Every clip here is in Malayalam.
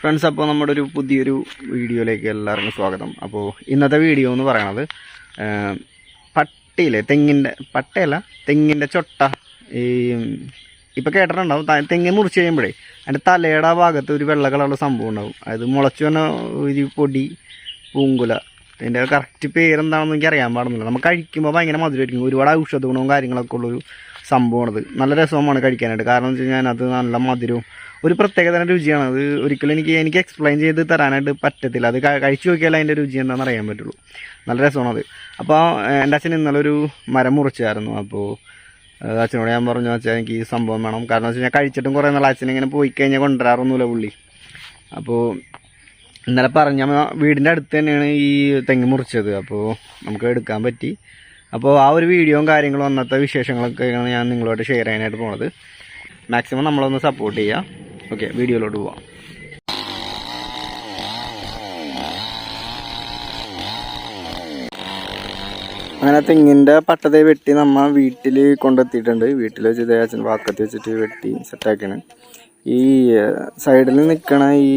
ഫ്രണ്ട്സ് അപ്പോൾ നമ്മുടെ ഒരു പുതിയൊരു വീഡിയോയിലേക്ക് എല്ലാവർക്കും സ്വാഗതം. അപ്പോൾ ഇന്നത്തെ വീഡിയോ എന്ന് പറയണത് പട്ടിയിലെ തെങ്ങിന്റെ പട്ടയല്ല തെങ്ങിന്റെ ചൊട്ട. ഈ ഇപ്പോൾ കേട്ടിട്ടുണ്ടാവും തെങ്ങ് മുറിച്ച് കഴിയുമ്പോഴേ അതിന്റെ തലയുടെ ആ ഭാഗത്ത് ഒരു വെള്ള കളറുള്ള സംഭവം ഉണ്ടാവും. അത് മുളച്ചു വന്ന ഒരു പൊടി പൂങ്കുല. അതിന്റെ കറക്റ്റ് പേരെന്താണെന്ന് എനിക്ക് അറിയാൻ പാടുന്നില്ല. നമുക്ക് കഴിക്കുമ്പോൾ ഭയങ്കര മധുരമായിരിക്കും. ഒരുപാട് ഔഷധ ഗുണവും കാര്യങ്ങളൊക്കെ ഉള്ളൊരു സംഭവമാണത്. നല്ല രസമാണ് കഴിക്കാനായിട്ട്. കാരണം എന്ന് വെച്ച് കഴിഞ്ഞാൽ അത് നല്ല മധുരവും ഒരു പ്രത്യേക തരം രുചിയാണ്. അത് ഒരിക്കലും എനിക്ക് എനിക്ക് എക്സ്പ്ലെയിൻ ചെയ്ത് തരാനായിട്ട് പറ്റത്തില്ല. അത് കഴിച്ചു നോക്കിയാൽ അതിന്റെ രുചി എന്താണെന്ന് അറിയാൻ പറ്റുള്ളൂ. നല്ല രസമാണ് അത്. അപ്പോൾ എന്റെ അച്ഛൻ ഇന്നലെ ഒരു മരം മുറിച്ചായിരുന്നു. അപ്പോൾ അച്ഛനോട് ഞാൻ പറഞ്ഞു വെച്ചാൽ എനിക്ക് ഈ സംഭവം വേണം. കാരണം വെച്ച് കഴിഞ്ഞാൽ കഴിച്ചിട്ടും കുറേ നാൾ അച്ഛൻ ഇങ്ങനെ പോയി കഴിഞ്ഞാൽ കൊണ്ടുവരാറൊന്നുമില്ല പുള്ളി. അപ്പോൾ ഇന്നലെ പറഞ്ഞ വീടിന്റെ അടുത്ത് തന്നെയാണ് ഈ തെങ്ങ് മുറിച്ചത്. അപ്പോൾ നമുക്ക് എടുക്കാൻ പറ്റി. അപ്പോൾ ആ ഒരു വീഡിയോയും കാര്യങ്ങളും അന്നത്തെ വിശേഷങ്ങളൊക്കെയാണ് ഞാൻ നിങ്ങളുമായിട്ട് ഷെയർ ചെയ്യാനായിട്ട് പോണത്. മാക്സിമം നമ്മളൊന്ന് സപ്പോർട്ട് ചെയ്യുക ഓക്കെ വീഡിയോയിലോട്ട് പോവാം. അങ്ങനെ തെങ്ങിന്റെ പട്ടതേ വെട്ടി നമ്മ വീട്ടിൽ കൊണ്ടെത്തിയിട്ടുണ്ട്. വീട്ടിൽ വെച്ച് അച്ഛൻ വാക്കത്തി വെച്ചിട്ട് വെട്ടി സെറ്റാക്കിയാണ് ഈ സൈഡിൽ നിൽക്കണ ഈ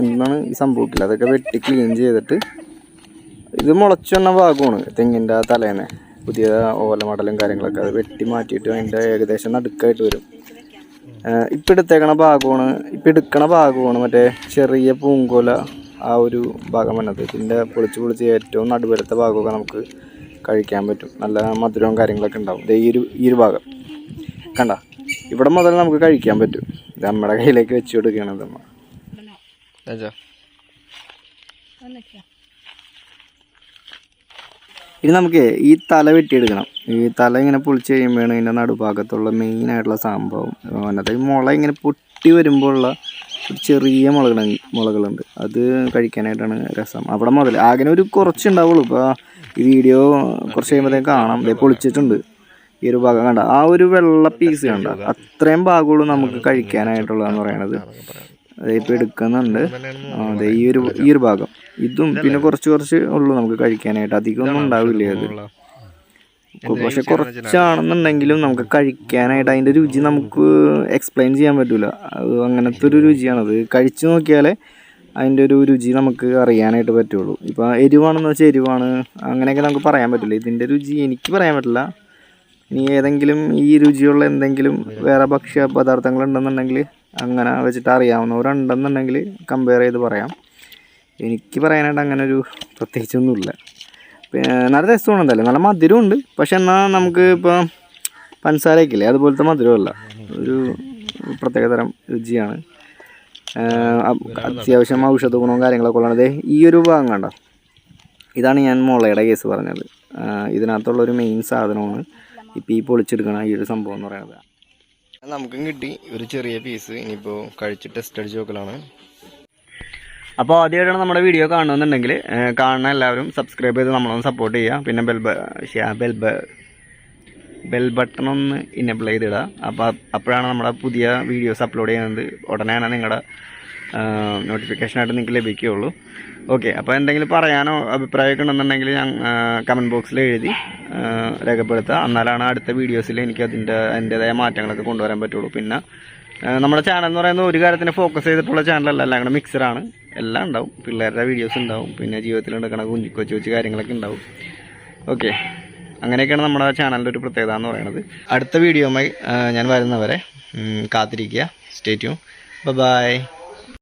എന്താണ് ഈ സംഭവിക്കില്ല അതൊക്കെ വെട്ടി ക്ലീൻ ചെയ്തിട്ട് ഇത് മുളച്ചു വന്ന ഭാഗമാണ് തെങ്ങിന്റെ തലേന്ന്. പുതിയ ഓല മടലും കാര്യങ്ങളൊക്കെ അത് വെട്ടി മാറ്റിയിട്ട് അതിന്റെ ഏകദേശം നടുക്കായിട്ട് വരും. ഇപ്പം എടുത്തേക്കണ ഭാഗമാണ് ഇപ്പം എടുക്കണ ഭാഗമാണ് മറ്റേ ചെറിയ പൂങ്കോല ആ ഒരു ഭാഗം വന്നത്. ഇതിന്റെ പൊളിച്ച് പൊളിച്ച് ഏറ്റവും നടുവരത്തെ ഭാഗമൊക്കെ നമുക്ക് കഴിക്കാൻ പറ്റും. നല്ല മധുരവും കാര്യങ്ങളൊക്കെ ഉണ്ടാവും. ദേ ഈ ഒരു ഈ ഒരു ഭാഗം. കണ്ട? ഇവിടെ മുതൽ നമുക്ക് കഴിക്കാൻ പറ്റും. ഇത് നമ്മുടെ കയ്യിലേക്ക് വെച്ച് കൊടുക്കുകയാണ് നമ്മൾ ഇനി നമുക്ക് ഈ തല വെട്ടിയെടുക്കണം. ഈ തല ഇങ്ങനെ പൊളിച്ച് കഴിയുമ്പോഴാണ് ഇതിന്റെ നടുഭാഗത്തുള്ള മെയിൻ ആയിട്ടുള്ള സംഭവം. അതിനകത്ത് ഈ മുള ഇങ്ങനെ പൊട്ടി വരുമ്പോഴുള്ള ഒരു ചെറിയ മുളകൾ മുളകളുണ്ട്. അത് കഴിക്കാനായിട്ടാണ് രസം. അവിടെ മുതൽ ആകെ ഒരു കുറച്ച് ഉണ്ടാവുള്ളൂ. ഇപ്പോൾ ഈ വീഡിയോ കുറച്ച് കഴിയുമ്പോഴത്തേക്ക് കാണാം. ഇതേ പൊളിച്ചിട്ടുണ്ട്. ഈ ഒരു ഭാഗം കണ്ട. ആ ഒരു വെള്ള പീസ് കണ്ട. അത്രയും ഭാഗമുള്ളൂ നമുക്ക് കഴിക്കാനായിട്ടുള്ളതെന്ന് പറയണത്. അതിപ്പോൾ എടുക്കുന്നുണ്ട്. അതെ ഈ ഒരു ഈ ഒരു ഭാഗം. ഇതും പിന്നെ കുറച്ച് കുറച്ച് ഉള്ളൂ നമുക്ക് കഴിക്കാനായിട്ട്. അധികം ഒന്നും ഉണ്ടാവില്ല അത് പക്ഷെ കുറച്ചാണെന്നുണ്ടെങ്കിലും നമുക്ക് കഴിക്കാനായിട്ട് അതിന്റെ രുചി നമുക്ക് എക്സ്പ്ലെയിൻ ചെയ്യാൻ പറ്റില്ല അത് അങ്ങനത്തെ ഒരു രുചിയാണത് കഴിച്ചു നോക്കിയാലേ അതിന്റെ ഒരു രുചി നമുക്ക് അറിയാനായിട്ട് പറ്റുള്ളൂ. ഇപ്പോൾ എരിവാണെന്ന് വെച്ചാൽ എരിവാണ്. അങ്ങനെയൊക്കെ നമുക്ക് പറയാൻ പറ്റില്ല. ഇതിന്റെ രുചി എനിക്ക് പറയാൻ പറ്റില്ല. ഇനി ഏതെങ്കിലും ഈ രുചിയുള്ള എന്തെങ്കിലും വേറെ ഭക്ഷ്യ പദാർത്ഥങ്ങൾ ഉണ്ടെന്നുണ്ടെങ്കിൽ അങ്ങനെ വെച്ചിട്ട് അറിയാവുന്നവരുണ്ടെന്നുണ്ടെങ്കിൽ കമ്പയർ ചെയ്ത് പറയാം. എനിക്ക് പറയാനായിട്ട് അങ്ങനെ ഒരു പ്രത്യേകിച്ചൊന്നുമില്ല. നല്ല രസമാണ് എന്തായാലും. നല്ല മധുരമുണ്ട് പക്ഷെ എന്നാൽ നമുക്ക് ഇപ്പോൾ പഞ്ചസാരയ്ക്കില്ലേ അതുപോലത്തെ മധുരമല്ല. ഒരു പ്രത്യേകതരം രുചിയാണ്. അത്യാവശ്യം ഔഷധ ഗുണവും കാര്യങ്ങളൊക്കെ ഉള്ളത് ഈ ഒരു ഭാഗം കണ്ടോ? ഇതാണ് ഞാൻ മുളയുടെ കേസ് പറഞ്ഞത്. ഇതിനകത്തുള്ളൊരു മെയിൻ സാധനമാണ് ഇപ്പോൾ ഈ പൊളിച്ചെടുക്കണ ഈ ഒരു സംഭവം എന്ന് പറയുന്നത്. നമുക്കും കിട്ടി. ഒരു ചെറിയ പീസ് ഇനിയിപ്പോൾ കഴിച്ച് ടെസ്റ്റ് അടിച്ച് നോക്കലാണ്. അപ്പോൾ ആദ്യമായിട്ടാണ് നമ്മുടെ വീഡിയോ കാണുന്നുണ്ടെങ്കിൽ കാണുന്ന എല്ലാവരും സബ്സ്ക്രൈബ് ചെയ്ത് നമ്മളൊന്ന് സപ്പോർട്ട് ചെയ്യുക. പിന്നെ ബെൽ ബെൽ ബെൽ ബട്ടൺ ഒന്ന് ഇനേബിൾ ചെയ്തിടുക. അപ്പോൾ അപ്പോഴാണ് നമ്മുടെ പുതിയ വീഡിയോസ് അപ്ലോഡ് ചെയ്യുന്നത്. ഉടനെയാണ് നിങ്ങളുടെ നോട്ടിഫിക്കേഷനായിട്ട് നിങ്ങൾക്ക് ലഭിക്കുകയുള്ളൂ. ഓക്കെ അപ്പോൾ എന്തെങ്കിലും പറയാനോ അഭിപ്രായമൊക്കെ ഉണ്ടെന്നുണ്ടെങ്കിൽ ഞാൻ കമന്റ് ബോക്സിൽ എഴുതി രേഖപ്പെടുത്തുക. എന്നാലാണ് അടുത്ത വീഡിയോസിൽ എനിക്ക് അതിന്റെ അതിന്റേതായ മാറ്റങ്ങളൊക്കെ കൊണ്ടുവരാൻ പറ്റുള്ളൂ. പിന്നെ നമ്മുടെ ചാനൽ എന്ന് പറയുന്നത് ഒരു കാര്യത്തിന് ഫോക്കസ് ചെയ്തിട്ടുള്ള ചാനലല്ല എല്ലാം കൂടെ മിക്സറാണ് എല്ലാം ഉണ്ടാവും. പിള്ളേരുടെ വീഡിയോസ് ഉണ്ടാവും. പിന്നെ ജീവിതത്തിൽ നടക്കുന്ന കുഞ്ഞു കൊച്ചു കൊച്ചു കാര്യങ്ങളൊക്കെ ഉണ്ടാവും. ഓക്കെ അങ്ങനെയൊക്കെയാണ് നമ്മുടെ ചാനലിന്റെ ഒരു പ്രത്യേകത എന്ന് പറയുന്നത്. അടുത്ത വീഡിയോയുമായി ഞാൻ വരുന്നവരെ കാത്തിരിക്കുക. Statue by